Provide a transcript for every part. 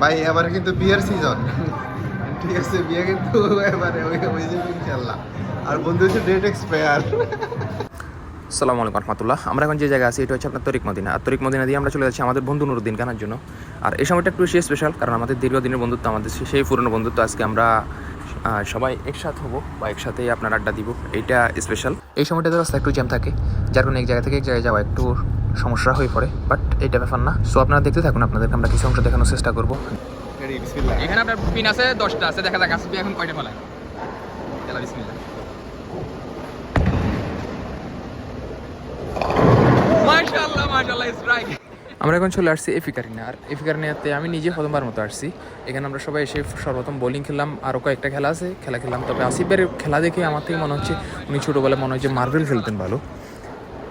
ভাই, এবার কিন্তু বিয়ের সিজন ঠিক আছে, বিয়ে কিন্তু এবারে ওই ওই যে ইনশাল্লাহ আর বন্ধু হচ্ছে ডেট এক্সপায়ার সালামু আলাইকুম রহমতুল্লাহ। আমরা এখন যে জায়গায় আছি, এটা হচ্ছে আপনার তরিক মদিনা। আর তরিক মদিনা দিয়ে আমরা চলে যাচ্ছি আমাদের বন্ধু নুরুদ্দিন খানার জন্য। আর এই সময়টা একটু স্পেশাল কারণ আমাদের দীর্ঘদিনের বন্ধুত্ব, আমাদের সেই পুরনো বন্ধুত্ব আজকে আমরা সবাই একসাথে হব বা একসাথেই আপনার আড্ডা দিব। এইটা স্পেশাল এই সময়টাতে রাস্তা একটু জ্যাম থাকে। যার কারণে এক জায়গা থেকে এক জায়গায় যাওয়া একটু সমস্যা হয়ে পড়ে বাট এইটা ব্যাপার না। সো আপনারা দেখতে থাকুন আপনাদেরকে আমরা কিছু অংশ দেখানোর চেষ্টা করব। এখানে আপনার পিন আছে দশটা আছে দেখা যাক আসবে এখন কয়টা ফেলায়। খেলা মাশাআল্লাহ মাশাআল্লাহ স্ট্রাইক আমরা এখন চলে আসছি এফিকারিনা আর এফিকারিনাতে আমি নিজে প্রথমবার মতো আসছি। এখানে আমরা সবাই এসে সর্বপ্রথম বোলিং খেললাম আরও কয়েকটা খেলা আছে খেলা খেললাম তবে আসিফের খেলা দেখে আমার থেকে মনে হচ্ছে উনি ছোটোবেলায় মনে হচ্ছে মার্বেল খেলতেন ভালো।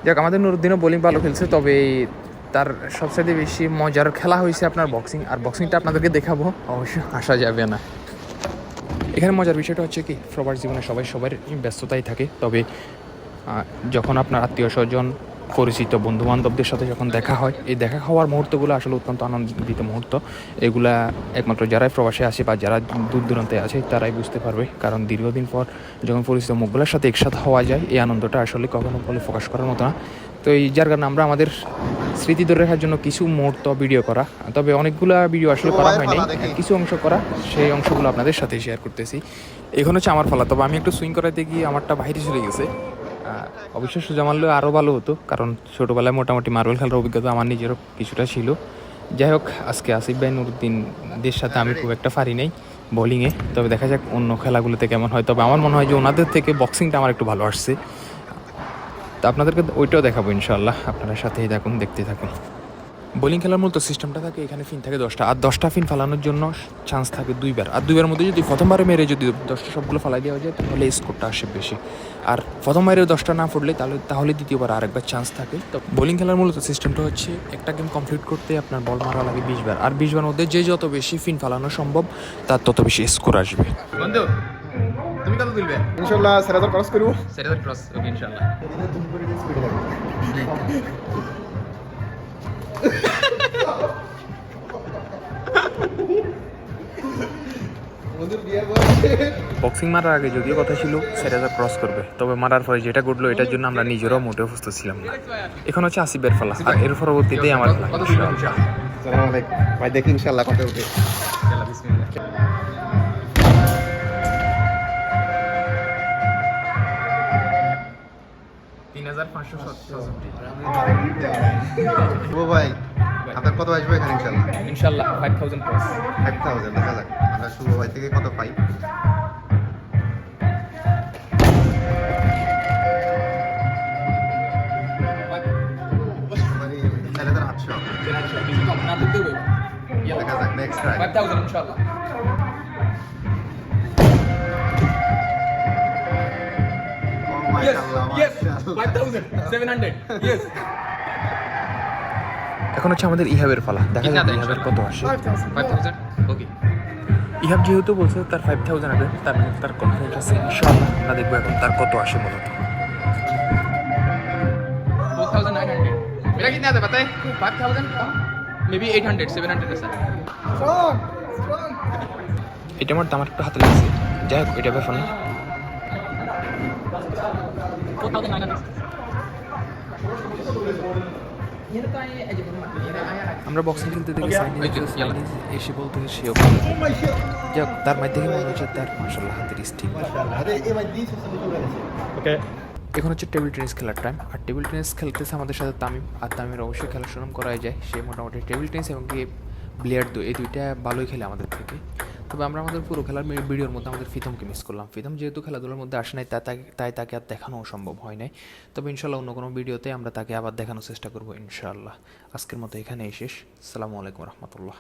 যাক আমাদের নুরুদ্দিনও বোলিং ভালো খেলছে তবে তার সবচেয়ে বেশি মজার খেলা হয়েছে আপনার বক্সিং আর বক্সিংটা আপনাদেরকে দেখাবো। অবশ্যই আসা যাবে না। এখানে মজার বিষয়টা হচ্ছে কি সবার জীবনে সবাই সবার ব্যস্ততাই থাকে তবে যখন আপনার আত্মীয় স্বজন পরিচিত বন্ধু বান্ধবদের সাথে যখন দেখা হয় এই দেখা হওয়ার মুহূর্তগুলো আসলে অত্যন্ত আনন্দিত মুহূর্ত। এগুলা একমাত্র যারাই প্রবাসে আসে বা যারা দূর দূরান্তে আছে তারাই বুঝতে পারবে। কারণ দীর্ঘদিন পর যখন পরিচিত মুখগুলোর সাথে একসাথে হওয়া যায় এই আনন্দটা আসলে কখনো বলে প্রকাশ করার মতো না। তো এই যার কারণে আমরা আমাদের স্মৃতি ধরে রাখার জন্য কিছু মুহূর্ত ভিডিও করা। তবে অনেকগুলা ভিডিও আসলে করা হয়নি। কিছু অংশ করা সেই অংশগুলো আপনাদের সাথে শেয়ার করতেছি। এখন হচ্ছে আমার ফলা তবে আমি একটু সুইং করাতে গিয়ে আমারটা বাইরে চলে গেছে। আহ, অবশ্য সোজা আরও ভালো হতো কারণ ছোটোবেলায় মোটামুটি মার্বেল খেলার অভিজ্ঞতা আমার নিজেরও কিছুটা ছিল। যাই হোক আজকে আসিফ ভাই নুরুদ্দিনদের সাথে আমি খুব একটা পারি নাই বোলিংয়ে তবে দেখা যাক অন্য খেলাগুলোতে কেমন হয়। তবে আমার মনে হয় যে ওনাদের থেকে বক্সিংটা আমার একটু ভালো আসছে। তো আপনাদেরকে ওইটাও দেখাবো ইনশাল্লাহ আপনারা সাথেই দেখুন দেখতে থাকুন। বোলিং খেলার মূলত সিস্টেমটা থাকে এখানে ফিন থাকে দশটা। আর দশটা ফিন ফালানোর জন্য চান্স থাকে দুইবার। আর দুইবার মধ্যে যদি প্রথমবারে মেরে যদি দশটা সবগুলো ফালাই দেওয়া যায় তাহলে স্কোরটা আসে বেশি। আর প্রথমবারে দশটা না ফুটলে তাহলে তাহলে দ্বিতীয়বার আরেকবার চান্স থাকে। তো বোলিং খেলার মূলত সিস্টেমটা হচ্ছে একটা গেম কমপ্লিট করতে আপনার বল মারা লাগে বিশবার আর বিশবার মধ্যে যে যত বেশি ফিন ফালানো সম্ভব তার তত বেশি স্কোর আসবে। বন্ধু তুমি কত তুলবে? ইনশাল্লাহ সেরা ক্রস করব। ক্রস ওকে বক্সিং মারার আগে যদিও কথা ছিল সেটা ক্রস করবে। তবে মারার পরে যেটা ঘটলো এটার জন্য আমরা নিজেরাও মোটেও সুস্থ ছিলাম না। এখন হচ্ছে আসিফের ফলা আর এর পরবর্তীতেই আমার আলাইকুম। ভাই দেখি ইনশাল্লাহ কথা উঠে। শুভ ভাই আপনার কত আসবে এখানে ইনশাল্লাহ? ইনশাল্লাহ five thousand plus five thousand দেখা যাক। আমরা শুভ ভাই থেকে কত পাই? মানে দেখা যাক নেক্সট ফাইভ থাউজেন্ড ইনশাল্লাহ। এখন হচ্ছে আমাদের ইহাবের পালা দেখা যাক ইহাবের কত আসে ফাইভ থাউজেন্ড ওকে ইহাব যেহেতু বলছে তার ফাইভ থাউজেন্ড আসবে তার মানে তার কনফিডেন্স আছে ইনশাআল্লাহ আমরা দেখবো এখন তার কত আসে মূলত फोर थाउजेंड नाइन हंड्रेड मेरा कितना आता है पता है five thousand may be eight hundred seven hundred ऐसा এটা আমার দাম একটু হাতে লাগছে যাই হোক এটা ব্যাপার না আমরা বক্সিং খেলতে দেখি এসে বলতে সেও যাই হোক তার মাধ্যমে মনে হচ্ছে তার মার্শাল্লাহ হাতের স্টিল এখন হচ্ছে টেবিল টেনিস খেলার টাইম আর টেবিল টেনিস খেলতেছে আমাদের সাথে তামিম। আর তামিমের অবশ্যই খেলার সুনাম করাই যায়। সে মোটামুটি টেবিল টেনিস এবং কি ব্লেয়ার দু এই দুইটা ভালোই খেলে আমাদের থেকে। তবে আমরা আমাদের পুরো খেলার ভিডিওর মধ্যে আমাদের ফিতমকে মিস করলাম। ফিতম যেহেতু খেলাধুলার মধ্যে আসে নাই তাই তাকে আর দেখানো সম্ভব হয় নাই। তবে ইনশাল্লাহ অন্য কোনো ভিডিওতে আমরা তাকে আবার দেখানোর চেষ্টা করব ইনশাআল্লাহ আজকের মতো এখানেই শেষ। সালামু আলাইকুম রহমতুল্লাহ।